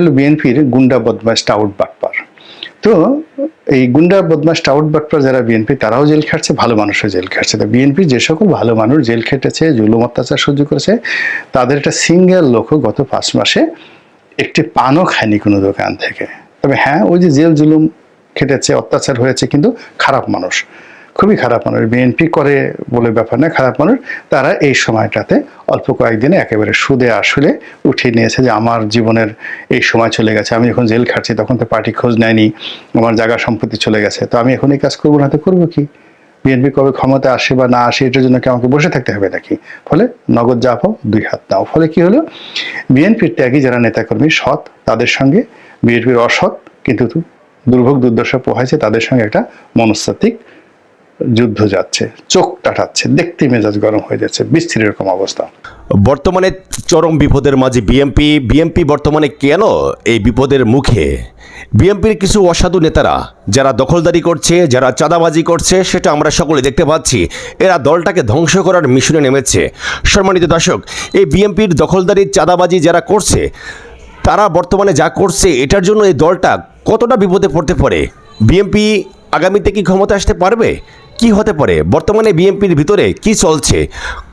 হলো বিএনপির গুন্ডা বদমাস টাউট, বাটপার। তো এই গুন্ডা বদমাস টাউট, বাটপার যারা বিএনপি, তারাও জেল খাটছে, ভালো মানুষও জেল খাটছে। তো বিএনপি যে সকল ভালো মানুষ জেল খেটেছে, জুলুম, অত্যাচার সহ্য করেছে, তাদের একটা সিঙ্গেল লোকও গত পাঁচ মাসে একটি পানও খায়নি কোনো দোকান থেকে। তবে হ্যাঁ ওই যে জেল, জুলুম খেটেছে, অত্যাচার হয়েছে, কিন্তু খারাপ মানুষ। খুবই খারাপ মানুষ। বিএনপি করে বলে ব্যাপার না খারাপ মানুষ। তারা এই সময়টাতে অল্প কয়েকদিনে একেবারে সুদে আসলে উঠিয়ে নিয়েছে যে আমার জীবনের এই সময় চলে গেছে। আমি যখন জেল খাটছি তখন তো পার্টি খোঁজ নেয়নি, আমার জায়গা সম্পত্তি চলে গেছে। তো আমি এখন এই কাজ করব না তো করব কি? বিএনপি কবে ক্ষমতা আসে বা না আসে, এটার জন্য কি আমাকে বসে থাকতে হবে নাকি? ফলে নগদ যা পাও দুই হাত নাও। ফলে কি হলো? বিএনপির ত্যাগী যারা নেতাকর্মী সৎ, তাদের সঙ্গে বিএনপির অসৎ, কিন্তু দুর্ভোগ দুর্দশা পোহাইছে, তাদের সঙ্গে একটা মনস্তাত্ত্বিক যুদ্ধ যাচ্ছে, চোখ টাটাচ্ছে দেখতে মেজাজ গরম হয়ে যাচ্ছে, বিস্তৃত এরকম অবস্থা। বর্তমানে চরম বিপদের মাঝে বিএমপি বিএমপি বর্তমানে কেন এই বিপদের মুখে? বিএমপির কিছু অসাধু নেতারা, যারা দখলদারি করছে, যারা চাঁদাবাজি করছে, সেটা আমরা সকলে দেখতে পাচ্ছি। এরা দলটাকে ধ্বংস করার মিশনে নেমেছে। সম্মানিত দর্শক, এই বিএমপির দখলদারি, চাঁদাবাজি যারা করছে, তারা বর্তমানে যা করছে, এটার জন্য এই দলটা কতটা বিপদে পড়তে পারে? বিএমপি আগামীতে কি ক্ষমতা আসতে পারবে? কি হতে পারে? বর্তমানে বিএমপির ভিতরে কি চলছে?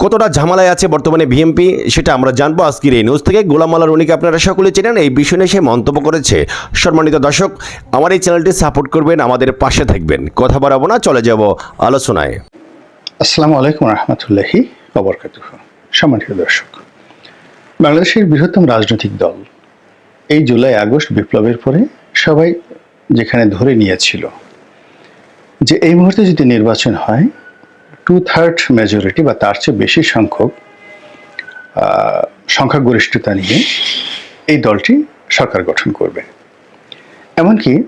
কতটা ঝামেলায় আছে বর্তমানে বিএমপি সেটা আমরা জানব আজকের এই নিউজ থেকে। গোলাম মাল্লা রনিকে আপনারা সকলে চেনেন, এই বিষয় নিয়ে সে মন্তব্য করেছে। সম্মানিত দর্শক, আমার এই চ্যানেলটি সাপোর্ট করবেন, আমাদের পাশে থাকবেন। কথা বাড়াবো না, চলে যাব আলোচনায়। আসসালামু আলাইকুম রহমতুল্লাহি সম্মানিত দর্শক, বাংলাদেশের বৃহত্তম রাজনৈতিক দল এই জুলাই আগস্ট বিপ্লবের পরে সবাই যেখানে ধরে নিয়েছিল যে এই মুহূর্তে যদি নির্বাচন হয় টু থার্ড মেজরিটি বা তার চেয়ে বেশি সংখ্যক সংখ্যাগরিষ্ঠতা নিয়ে এই দলটি সরকার গঠন করবে। এমনকি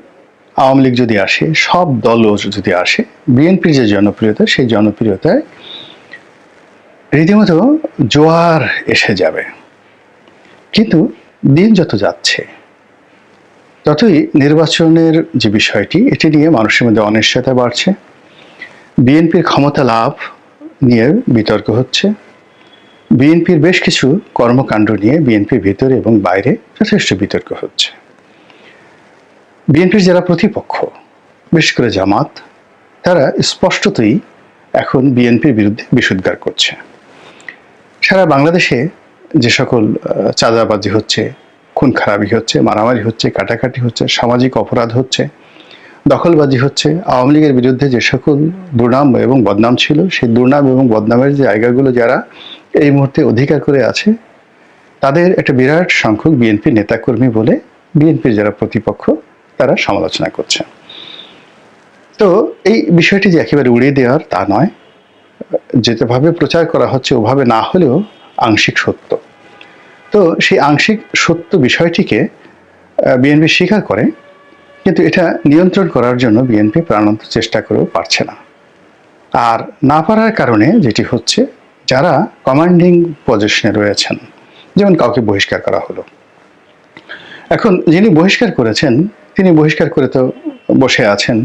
আওয়ামী লীগ যদি আসে, সব দলও যদি আসে, বিএনপির যে জনপ্রিয়তা, সেই জনপ্রিয়তায় রীতিমতো জোয়ার এসে যাবে। কিন্তু দিন যত যাচ্ছে ততই নির্বাচনের যে বিষয়টি, এটি নিয়ে মানুষের মধ্যে অনিশ্চয়তা বাড়ছে। বিএনপির ক্ষমতা লাভ নিয়ে বিতর্ক হচ্ছে। বিএনপির বেশ কিছু কর্মকাণ্ড নিয়ে বিএনপির ভিতরে এবং বাইরে যথেষ্ট বিতর্ক হচ্ছে। বিএনপির যারা প্রতিপক্ষ, বিশেষ করে জামাত, তারা স্পষ্টতই এখন বিএনপির বিরুদ্ধে বিশুদ্ধার করছে। সারা বাংলাদেশে যে সকল চাঁদাবাজি হচ্ছে খুন খারাপি হচ্ছে, মারামারি হচ্ছে, কাটাকাটি হচ্ছে, সামাজিক অপরাধ হচ্ছে, দখলবাজি হচ্ছে। আওয়ামী লীগের বিরুদ্ধে যে সকল দুর্নাম এবং বদনাম ছিল, সেই দুর্নাম এবং বদনামের যে জায়গাগুলো যারা এই মুহূর্তে অধিকার করে আছে, তাদের একটা বিরাট সংখ্যক বিএনপি নেতাকর্মী বলে বিএনপির যারা প্রতিপক্ষ, তারা সমালোচনা করছে। তো এই বিষয়টি যে একেবারে উড়িয়ে দেওয়ার তা নয়, যেভাবে প্রচার করা হচ্ছে, ওভাবে না হলেও আংশিক সত্য। তো সেই আংশিক সত্য বিষয়টিকে বিএনপি স্বীকার করে, কিন্তু এটা নিয়ন্ত্রণ করার জন্য বিএনপি প্রাণান্ত চেষ্টা করেও পারছে না। আর না পারার কারণে যেটি হচ্ছে, যারা কমান্ডিং পজিশনে রয়েছেন, যেমন কাউকে বহিষ্কার করা হলো। এখন যিনি বহিষ্কার করেছেন, তিনি বহিষ্কার করে তো বসে আছেন,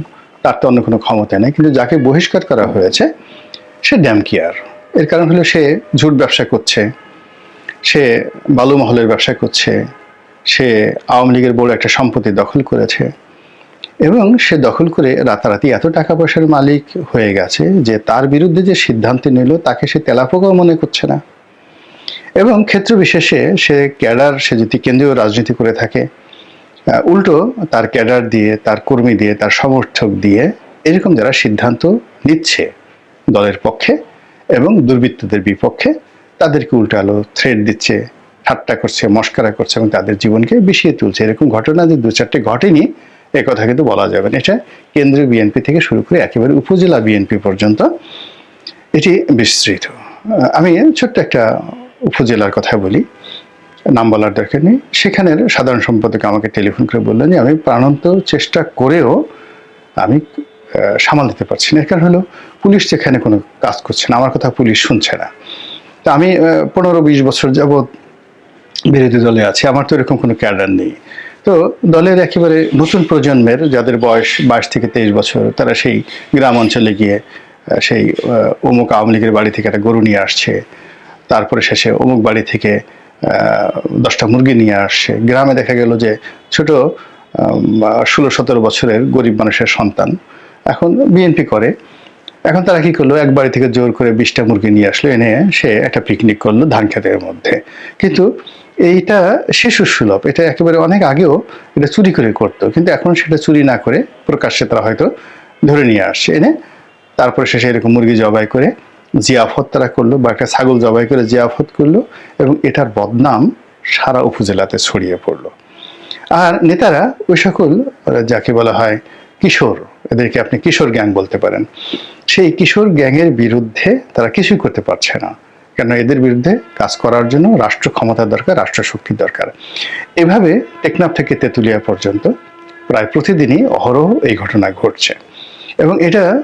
তার তো অন্য কোনো ক্ষমতা নেই, কিন্তু যাকে বহিষ্কার করা হয়েছে, সে ড্যাম কেয়ার। এর কারণ হলো সে ঝুট ব্যবসা করছে সে বালু মহলের ব্যবসা করছে, সে আওয়ামী লীগের বড় একটা সম্পত্তি দখল করেছে এবং সে দখল করে রাতারাতি এত টাকা পয়সার মালিক হয়ে গেছে যে তার বিরুদ্ধে যে সিদ্ধান্ত নিল তাকে সে তেলাপোকাও মনে করছে না। এবং ক্ষেত্র বিশেষে সে ক্যাডার, সে যদি কেন্দ্রীয় রাজনীতি করে থাকে উল্টো তার ক্যাডার দিয়ে, তার কর্মী দিয়ে, তার সমর্থক দিয়ে এরকম যারা সিদ্ধান্ত নিচ্ছে দলের পক্ষে এবং দুর্বৃত্তদের বিপক্ষে তাদেরকে উল্টো আলো থ্রেড দিচ্ছে, ঠাট্টা করছে, মস্করা করছে এবং তাদের জীবনকে বিষিয়ে তুলছে। এরকম ঘটনা যে দু চারটে ঘটেনি কথা কিন্তু বলা যাবে না। এটা কেন্দ্রীয় বিএনপি থেকে শুরু করে একেবারে উপজেলা বিএনপি পর্যন্ত এটি বিস্তৃত। আমি ছোট্ট একটা উপজেলার কথা বলি, নাম বলার দরকার নেই। সেখানের সাধারণ সম্পাদক আমাকে টেলিফোন করে বললেন যে, আমি প্রাণান্ত চেষ্টা করেও আমি সামাল দিতে পারছি না। এর কারণ হলো, পুলিশ যেখানে কোনো কাজ করছে না। আমার কথা পুলিশ শুনছে না। তা আমি পনেরো বিশ বছর যাবৎ বিরোধী দলে আছি। আমার তো এরকম কোনো ক্যাডার নেই। তো দলের একেবারে নতুন প্রজন্মের যাদের বয়স বাইশ থেকে তেইশ বছর, তারা সেই গ্রাম অঞ্চলে গিয়ে সেই অমুক আওয়ামী লীগের বাড়ি থেকে একটা গরু নিয়ে আসছে। তারপরে শেষে অমুক বাড়ি থেকে দশটা মুরগি নিয়ে আসছে। গ্রামে দেখা গেল যে ছোট ষোলো সতেরো বছরের গরিব মানুষের সন্তান। এখন বিএনপি করে। এখন তারা কি করল? এক বাড়ি থেকে জোর করে বিশটা মুরগি নিয়ে আসলো, এনে সে একটা পিকনিক করল ধান খেতের মধ্যে। কিন্তু এইটা শিশু সুলভ, এটা একেবারে অনেক আগেও এটা চুরি করে করতো, কিন্তু এখন সেটা চুরি না করে প্রকাশ্যে তারা হয়তো ধরে নিয়ে আসছে। এনে তারপরে শেষে এরকম মুরগি জবাই করে জিয়াফত তারা করল বা একটা ছাগল জবাই করে জিয়াফত করল এবং এটার বদনাম সারা উপজেলাতে ছড়িয়ে পড়ল। আর নেতারা ওই সকল, যাকে বলা হয় কিশোর এদেরকে আপনি কিশোর গ্যাং বলতে পারেন। সেই কিশোর গ্যাংয়ের বিরুদ্ধে তারা কিছুই করতে পারছে না। কেন এদের বিরুদ্ধে কাজ করার জন্য রাষ্ট্র ক্ষমতা দরকার, রাষ্ট্র শক্তির দরকার। এভাবে টেকনাফ থেকে তেঁতুলিয়া পর্যন্ত প্রায় প্রতিদিনই অহরহ এই ঘটনা ঘটছে। এবং এটা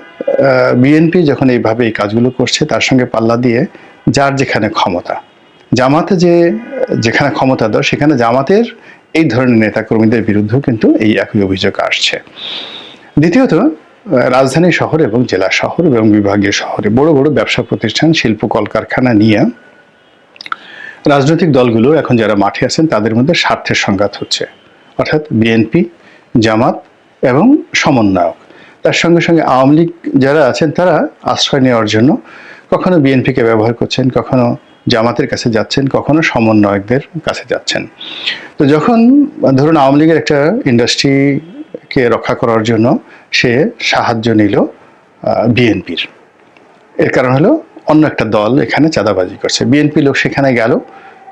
বিএনপি যখন এইভাবে এই কাজগুলো করছে, তার সঙ্গে পাল্লা দিয়ে যার যেখানে ক্ষমতা। জামাতে যে, যেখানে ক্ষমতা দেয় সেখানে জামাতের এই ধরনের নেতাকর্মীদের বিরুদ্ধেও কিন্তু এই একই অভিযোগ আসছে। দ্বিতীয়ত রাজধানী শহর এবং জেলা শহর এবং বিভাগীয় শহরে বড় বড় ব্যবসা প্রতিষ্ঠান, শিল্প কলকারখানা নিয়ে রাজনৈতিক দলগুলো এখন যারা মাঠে আছেন, তাদের মধ্যে স্বার্থের সংঘাত হচ্ছে। অর্থাৎ বিএনপি, জামাত এবং সমন্বয়ক। তার সঙ্গে সঙ্গে আওয়ামী লীগ যারা আছেন, তারা আশ্রয় নেওয়ার জন্য কখনো বিএনপিকে ব্যবহার করছেন, কখনো জামাতের কাছে যাচ্ছেন, কখনো সমন্বয়কদের কাছে যাচ্ছেন। তো যখন, ধরুন আওয়ামী লীগের একটা ইন্ডাস্ট্রিকে রক্ষা করার জন্য সে সাহায্য নিল বিএনপির। এর কারণ হলো অন্য একটা দল এখানে চাঁদাবাজি করছে। বিএনপি লোক সেখানে গেল,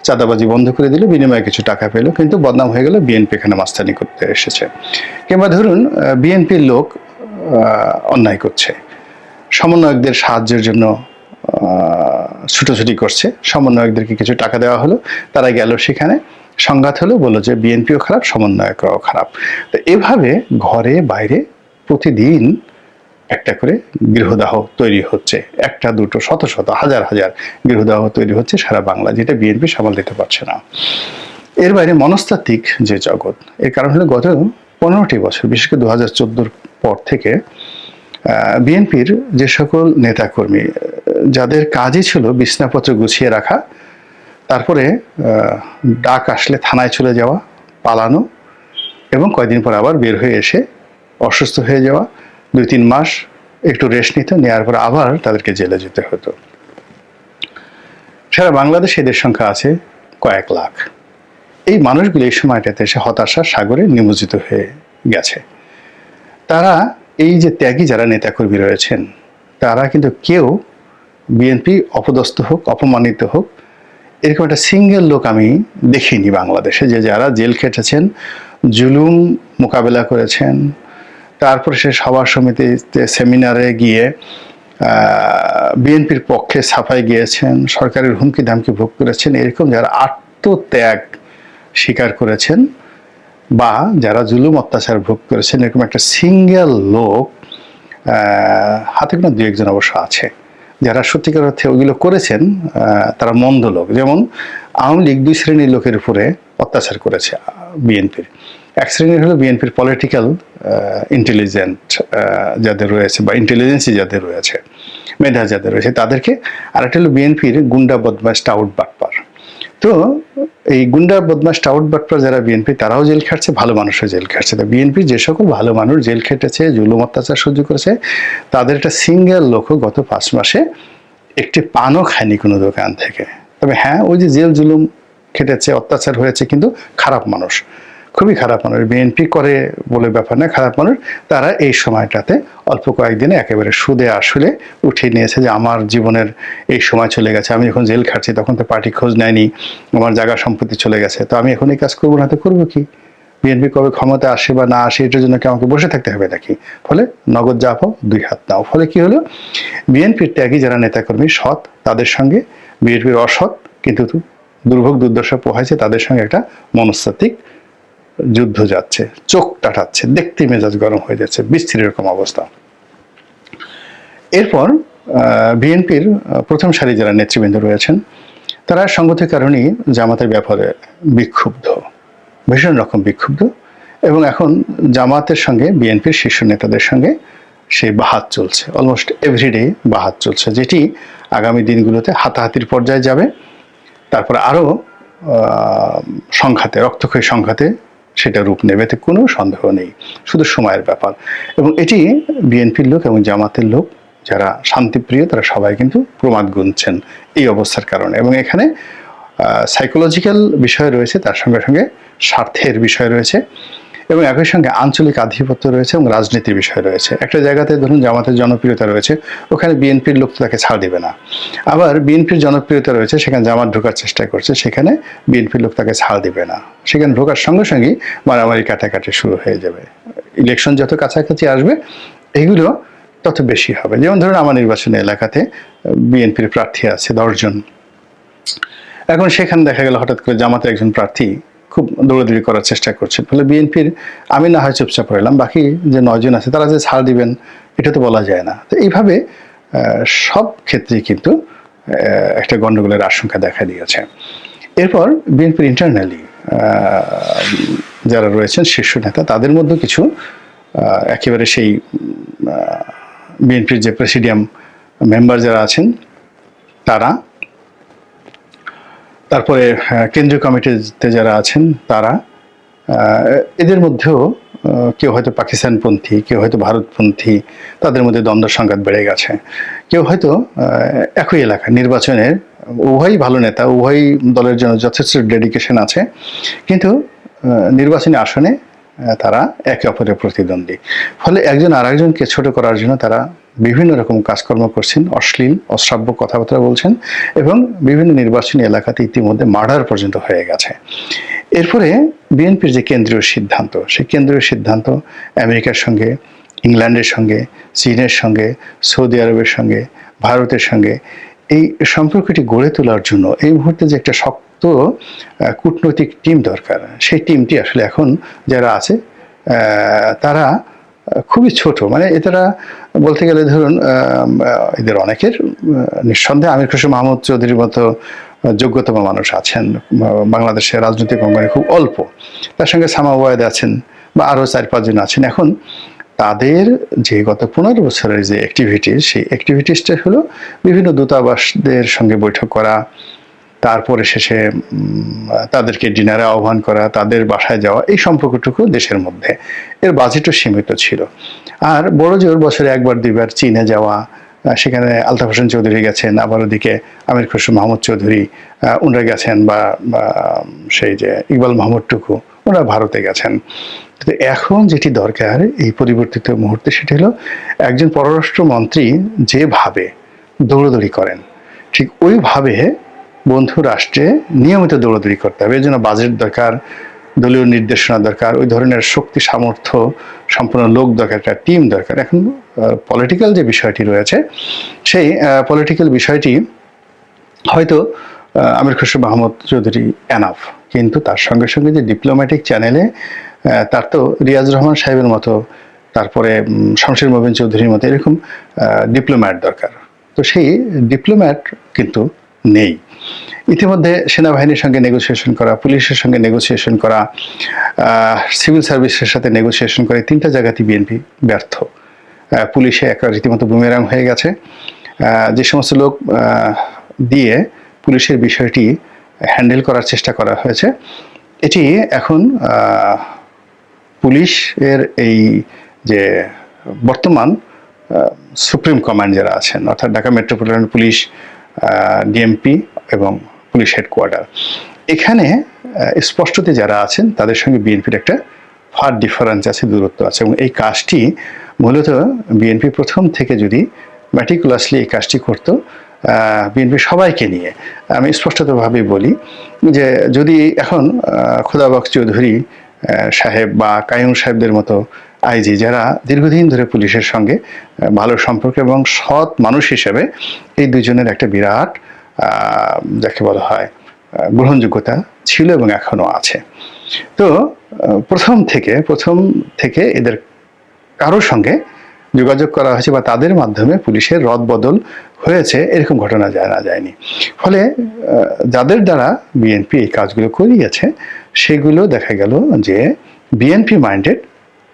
চাঁদাবাজি বন্ধ করে দিল, বিনিময়ে কিছু টাকা পেল, কিন্তু বদনাম হয়ে গেল বিএনপি এখানে মাস্তানি করতে এসেছে। কিংবা ধরুন বিএনপির লোক অন্যায় করছে। সমন্বয়কদের সাহায্যের জন্য ছুটোছুটি করছে। সমন্বয়কদেরকে কিছু টাকা দেওয়া হলো, তারা গেল সেখানে। সংঘাত হলো বলল যে বিএনপিও খারাপ, সমন্বয়করাও খারাপ। তো এভাবে ঘরে বাইরে প্রতিদিন একটা করে গৃহদাহ তৈরি হচ্ছে। একটা, দুটো, শত শত, হাজার হাজার গৃহদাহ তৈরি হচ্ছে সারা বাংলা যেটা বিএনপি সামাল দিতে পারছে না। এর বাইরে মনস্তাত্ত্বিক যে জগৎ, এর কারণ হলো গত পনেরোটি বছর, বিশেষ করে দু হাজার চোদ্দোর পর থেকে বিএনপির যে সকল নেতাকর্মী, যাদের কাজই ছিল বিছনাপত্র গুছিয়ে রাখা তারপরে ডাক আসলে থানায় চলে যাওয়া, পালানো এবং কয়েকদিন পর আবার বের হয়ে এসে অসুস্থ হয়ে যাওয়া। দুই তিন মাস একটু রেস্ট নিত নেওয়ার পর আবার তাদেরকে জেলে যেতে হতো। সারা বাংলাদেশে এদের সংখ্যা আছে কয়েক লাখ। এই মানুষগুলো এই সময়টাতে এসে হতাশার সাগরে নিমজ্জিত হয়ে গেছে। তারা এই যে ত্যাগী যারা নেতাকর্মী রয়েছেন, তারা কিন্তু কেউ বিএনপি অপদস্থ হোক, অপমানিত হোক এরকম একটা সিঙ্গেল লোক আমি দেখিনি বাংলাদেশে, যে যারা জেল খেটেছেন, জুলুম মোকাবেলা করেছেন। তারপরে সে সভা সমিতিতে সেমিনারে গিয়ে বিএনপির পক্ষে ছাপায় গিয়েছেন, সরকারের হুমকি ধামকি ভোগ করেছেন, এরকম যারা আত্মত্যাগ স্বীকার করেছেন বা যারা জুলুম অত্যাচার ভোগ করেছেন, এরকম একটা সিঙ্গেল লোক হাতে কোনো দু একজন অবশ্য আছে। যারা সত্যিকার অর্থে ওইগুলো করেছেন তারা মন্দ লোক। যেমন আওয়ামী লীগ দুই শ্রেণির লোকের উপরে অত্যাচার করেছে বিএনপির। এক শ্রেণির হলো বিএনপির পলিটিক্যাল ইন্টেলিজেন্ট যাদের রয়েছে বা ইন্টেলিজেন্সি যাদের রয়েছে, মেধা যাদের রয়েছে, তাদেরকে আরেকটা হলো বিএনপির গুন্ডা বদমাস টাউট বাটপার। তো এই গুন্ডা বদমাস টাউট, বাটপার যারা বিএনপি তারাও জেল খাটছে, ভালো মানুষও জেল খাটছে। তো বিএনপি যে সকল ভালো মানুষ জেল খেটেছে, জুলুম অত্যাচার সহ্য করেছে, তাদের একটা সিঙ্গেল লোকও গত পাঁচ মাসে একটি পানও খায়নি কোনো দোকান থেকে। তবে হ্যাঁ ওই যে জেল, জুলুম খেটেছে, অত্যাচার হয়েছে, কিন্তু খারাপ মানুষ। খুবই খারাপ মানুষ। বিএনপি করে বলে ব্যাপার না খারাপ মানুষ। তারা এই সময়টাতে অল্প কয়েকদিনে একেবারে সুদে আসলে উঠিয়ে নিয়েছে যে আমার জীবনের এই সময় চলে গেছে। আমি যখন জেল খাচ্ছি তখন তো পার্টি খোঁজ নেয়নি, আমার জায়গা সম্পত্তি চলে গেছে। তো আমি এখন এই কাজ করব না তো করব কি? বিএনপি কবে ক্ষমতা আসে বা না আসে, এটার জন্য কি আমাকে বসে থাকতে হবে নাকি? ফলে নগদ যা পাও দুই হাত নাও। ফলে কি হলো? বিএনপির ত্যাগী যারা নেতাকর্মী সৎ, তাদের সঙ্গে বিএনপির অসৎ, কিন্তু দুর্ভোগ দুর্দশা পোহাইছে, তাদের সঙ্গে একটা মনস্তাত্ত্বিক যুদ্ধ যাচ্ছে, চোখ টাটাচ্ছে দেখতে মেজাজ গরম হয়ে যাচ্ছে, বিস্তৃত এরকম অবস্থা। এরপর বিএনপির প্রথম সারি যারা নেতৃবৃন্দ রয়েছেন, তারা সংগতির কারণেই জামাতের ব্যাপারে বিক্ষুব্ধ, ভীষণ রকম বিক্ষুব্ধ এবং এখন জামাতের সঙ্গে, বিএনপির শীর্ষ নেতাদের সঙ্গে সেই বাহাত চলছে। অলমোস্ট এভরিডে বাহাত চলছে, যেটি আগামী দিনগুলোতে হাতাহাতির পর্যায়ে যাবে। তারপর আরও সংঘাতে, রক্তক্ষয়ী সংঘাতে সেটা রূপ নেবে এতে কোনো সন্দেহ নেই। শুধু সময়ের ব্যাপার। এবং এটি বিএনপির লোক এবং জামাতের লোক, যারা শান্তিপ্রিয়, তারা সবাই কিন্তু প্রমাদ গুনছেন এই অবস্থার কারণে। এবং এখানে সাইকোলজিক্যাল বিষয় রয়েছে, তার সঙ্গে সঙ্গে স্বার্থের বিষয় রয়েছে এবং একই সঙ্গে আঞ্চলিক আধিপত্য রয়েছে এবং রাজনীতির বিষয় রয়েছে। একটা জায়গাতে ধরুন জামাতের জনপ্রিয়তা রয়েছে, ওখানে বিএনপির লোক তো তাকে ছাড় দেবে না। আবার বিএনপির জনপ্রিয়তা রয়েছে, সেখানে জামাত ঢোকার চেষ্টা করছে, সেখানে বিএনপির লোক তাকে ছাড় দেবে না। সেখানে ঢোকার সঙ্গে সঙ্গেই মারামারি কাটাকাটি শুরু হয়ে যাবে। ইলেকশন যত কাছাকাছি আসবে, এগুলো তত বেশি হবে। যেমন ধরুন আমার নির্বাচনী এলাকাতে বিএনপির প্রার্থী আছে দশজন এখন সেখানে দেখা গেল হঠাৎ করে জামাতের একজন প্রার্থী খুব দৌড়াদৌড়ি করার চেষ্টা করছেন ফলে বিএনপির, আমি না হয় চুপচাপ রইলাম, বাকি যে নয়জন আছে তারা যে ছাড় দিবেন, এটা তো বলা যায় না। তো এইভাবে সব ক্ষেত্রেই কিন্তু একটা গণ্ডগোলের আশঙ্কা দেখা দিয়েছে। এরপর বিএনপির ইন্টারনালি যারা রয়েছেন শীর্ষ নেতা, তাদের মধ্যে কিছু একেবারে সেই বিএনপির যে প্রেসিডিয়াম মেম্বার যারা আছেন, তারা, তারপরে কেন্দ্রীয় কমিটিতে যারা আছেন, তারা এদের মধ্যেও কেউ হয়তো পাকিস্তানপন্থী, কেউ হয়তো ভারতপন্থী, তাদের মধ্যে দ্বন্দ্ব, সংঘাত বেড়ে গেছে। কেউ হয়তো একই এলাকা নির্বাচনের উভয়ই ভালো নেতা, উভয়ই দলের জন্য যথেষ্ট ডেডিকেশন আছে। কিন্তু নির্বাচনী আসনে তারা একে অপরের প্রতিদ্বন্দ্বী। ফলে একজন আরেকজনকে ছোট করার জন্য তারা বিভিন্ন রকম কাজকর্ম করছেন, অশ্লীল, অশ্রাব্য কথাবার্তা বলছেন এবং বিভিন্ন নির্বাচনী এলাকাতে ইতিমধ্যে মার্ডার পর্যন্ত হয়ে গেছে। এরপরে বিএনপির যে কেন্দ্রীয় সিদ্ধান্ত, সেই কেন্দ্রীয় সিদ্ধান্ত আমেরিকার সঙ্গে, ইংল্যান্ডের সঙ্গে, চীনের সঙ্গে, সৌদি আরবের সঙ্গে, ভারতের সঙ্গে এই সম্পর্কটি গড়ে তোলার জন্য এই মুহূর্তে যে একটা শক্ত কূটনৈতিক টিম দরকার, সেই টিমটি আসলে এখন যারা আছে তারা খুবই ছোট। মানে এটারা বলতে গেলে ধরুন এদের অনেকের নিঃসন্দেহে আমির খুশি মাহমুদ চৌধুরীর মতো যোগ্যতম মানুষ আছেন। বাংলাদেশের রাজনৈতিক অঙ্গনে খুব অল্প। তার সঙ্গে সামা ওয়ায়েদ আছেন বা আরও চার পাঁচজন আছেন। এখন তাদের যে গত পনেরো বছরের যে অ্যাক্টিভিটিস সেই অ্যাক্টিভিটিসটা হলো বিভিন্ন দূতাবাসদের সঙ্গে বৈঠক করা, তারপরে শেষে তাদেরকে ডিনারে আহ্বান করা, তাদের বাসায় যাওয়া, এই সম্পর্কটুকু দেশের মধ্যে। এর বাজেটও সীমিত ছিল। আর বড় জোর বছরে একবার, দুইবার চীনে যাওয়া সেখানে আলতাফ হোসেন চৌধুরী গেছেন, আবার ওদিকে আমির খুশরু মাহমুদ চৌধুরী ওনারা গেছেন, বা সেই যে ইকবাল মাহমুদ টুকু ওনারা ভারতে গেছেন। এখন যেটি দরকার এই পরিবর্তিত মুহূর্তে সেটি হলো একজন পররাষ্ট্রমন্ত্রী যেভাবে দৌড়দৌড়ি করেন, ঠিক ওইভাবে বন্ধু রাষ্ট্রে নিয়মিত দৌড়দৌড়ি করতে হবে। এর জন্য বাজেট দরকার, দলীয় নির্দেশনা দরকার, ওই ধরনের শক্তি, সামর্থ্য, সম্পূর্ণ লোক দরকার, একটা টিম দরকার। এখন পলিটিক্যাল যে বিষয়টি রয়েছে, সেই পলিটিক্যাল বিষয়টি হয়তো আমির খুশরু মাহমুদ চৌধুরী এনাফ কিন্তু তার সঙ্গে সঙ্গে যে ডিপ্লোম্যাটিক চ্যানেলে তার তো রিয়াজ রহমান সাহেবের মতো, তারপরে শমশের মোবিন চৌধুরীর মতো এরকম ডিপ্লোম্যাট দরকার। তো সেই ডিপ্লোম্যাট কিন্তু নেই। ইতিমধ্যে সেনাবাহিনীর সঙ্গে নেগোসিয়েশন করা, পুলিশের সঙ্গে নেগোসিয়েশন করা সিভিল সার্ভিসের সাথে নেগোসিয়েশন করে তিনটা জায়গাতেই বিএনপি ব্যর্থ। পুলিশে একটা রীতিমতো বুমেরাং হয়ে গেছে। যে সমস্ত লোক দিয়ে পুলিশের বিষয়টি হ্যান্ডেল করার চেষ্টা করা হয়েছে, এটি এখন পুলিশের এই যে বর্তমান সুপ্রিম কমান্ড যারা আছেন অর্থাৎ ঢাকা মেট্রোপলিটন পুলিশ ডিএমপি এবং পুলিশ হেডকোয়ার্টার এখানে স্পষ্টতে যারা আছেন তাদের সঙ্গে বিএনপির একটা ফার ডিফারেন্স আছে দূরত্ব আছে এবং এই কাজটি মূলত বিএনপি প্রথম থেকে যদি ম্যাটিকুলাসলি এই কাজটি করতো বিএনপি সবাইকে নিয়ে। আমি স্পষ্টতভাবে বলি যে যদি এখন আহ, খোদাবক্স চৌধুরী সাহেব বা কায়ুম সাহেবদের মতো আইজি যারা দীর্ঘদিন ধরে পুলিশের সঙ্গে ভালো সম্পর্ক এবং সৎ মানুষ হিসেবে এই দুজনের একটা বিরাট যাকে বলা হয় গ্রহণযোগ্যতা ছিল এবং এখনও আছে। তো প্রথম থেকে প্রথম থেকে এদের কারোর সঙ্গে যোগাযোগ করা হয়েছে বা তাদের মাধ্যমে পুলিশের রদবদল হয়েছে, এরকম ঘটনা জানা যায়নি। ফলে যাদের দ্বারা বিএনপি এই কাজগুলো করিয়েছে সেগুলো দেখা গেল যে বিএনপি মাইন্ডেড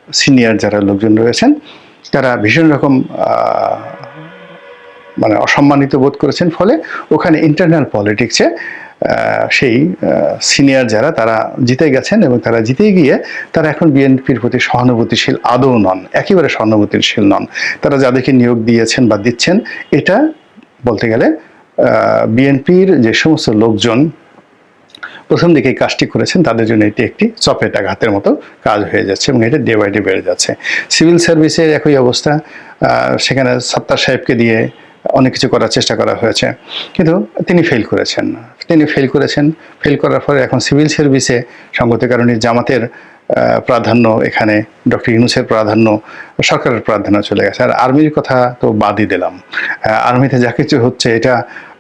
সিনিয়র যারা লোকজন রয়েছেন, তারা ভীষণ রকম মানে অসম্মানিত বোধ করেছেন। ফলে ওখানে ইন্টারনাল পলিটিক্সে সেই সিনিয়র যারা, তারা জিতে গেছেন এবং তারা জিতে গিয়ে তারা এখন বিএনপির প্রতি সহানুভূতিশীল, আদৌ নন, একেবারে সহানুভূতিশীল নন। তারা যাদেরকে নিয়োগ দিয়েছেন বা দিচ্ছেন, এটা বলতে গেলে বিএনপির যে সমস্ত লোকজন প্রথম দিকে কাজটি করেছেন, তাদের জন্য এটি একটি চপেট আঘাতের মতো কাজ হয়ে যাচ্ছে এবং এটা ডে বাই ডে বেড়ে যাচ্ছে। সিভিল সার্ভিসের একই অবস্থা সেখানে সত্তার সাহেবকে দিয়ে অনেক কিছু করার চেষ্টা করা হয়েছে। কিন্তু তিনি ফেল করেছেন তিনি ফেল করেছেন। ফেল করার পরে এখন সিভিল সার্ভিসে সঙ্গতির কারণে জামাতের প্রাধান্য এখানে ডক্টর ইউনুসের প্রাধান্য, সরকারের প্রাধান্য চলে গেছে। আর আর্মির কথা তো বাদই দিলাম। আর্মিতে যা কিছু হচ্ছে এটা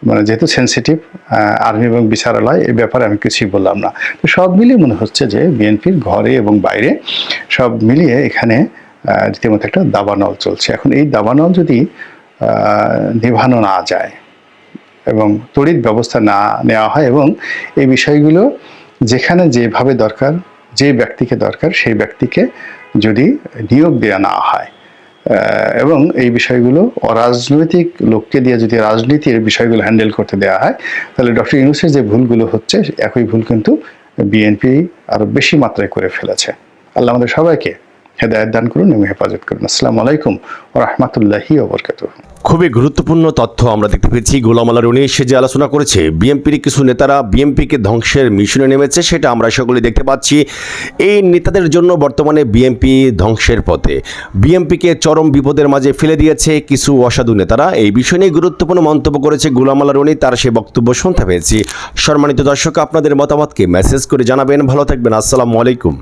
মানে যেহেতু সেন্সিটিভ আর্মি এবং বিচারালয়, এ ব্যাপারে আমি কিছুই বললাম না। তো সব মিলিয়ে মনে হচ্ছে যে বিএনপির ঘরে এবং বাইরে সব মিলিয়ে এখানে রীতিমতো একটা দাবানল চলছে। এখন এই দাবানল যদি নিভানো না যায় এবং তড়িৎ ব্যবস্থা না নেওয়া হয় এবং এই বিষয়গুলো যেখানে যেভাবে দরকার যে ব্যক্তিকে দরকার, সেই ব্যক্তিকে যদি নিয়োগ দেওয়া না হয় এবং এই বিষয়গুলো অরাজনৈতিক লোককে দিয়ে যদি রাজনীতির বিষয়গুলো হ্যান্ডেল করতে দেওয়া হয়, তাহলে ডক্টর ইউনুসের যে ভুলগুলো হচ্ছে, একই ভুল কিন্তু বিএনপি আরও বেশি মাত্রায় করে ফেলেছে। আল্লাহ আমাদের সবাইকে হেদায়ত দান করুন এবং হেফাজত করুন। আসসালামু আলাইকুম ও রহমতুল্লাহি খুবই গুরুত্বপূর্ণ তথ্য আমরা দেখতে পেয়েছি। গোলাম আল্লাহ রনি সে যে আলোচনা করেছে, বিএনপির কিছু নেতারা বিএনপিকে ধ্বংসের মিশনে নেমেছে, সেটা আমরা সকলে দেখতে পাচ্ছি। এই নেতাদের জন্য বর্তমানে বিএনপি ধ্বংসের পথে। বিএনপিকে চরম বিপদের মাঝে ফেলে দিয়েছে কিছু অসাধু নেতারা। এই বিষয় নিয়ে গুরুত্বপূর্ণ মন্তব্য করেছে গোলাম আল্লাহ রনি তার সে বক্তব্য শুনতে পেয়েছি। সম্মানিত দর্শক, আপনাদের মতামতকে মেসেজ করে জানাবেন। ভালো থাকবেন। আসসালামু আলাইকুম।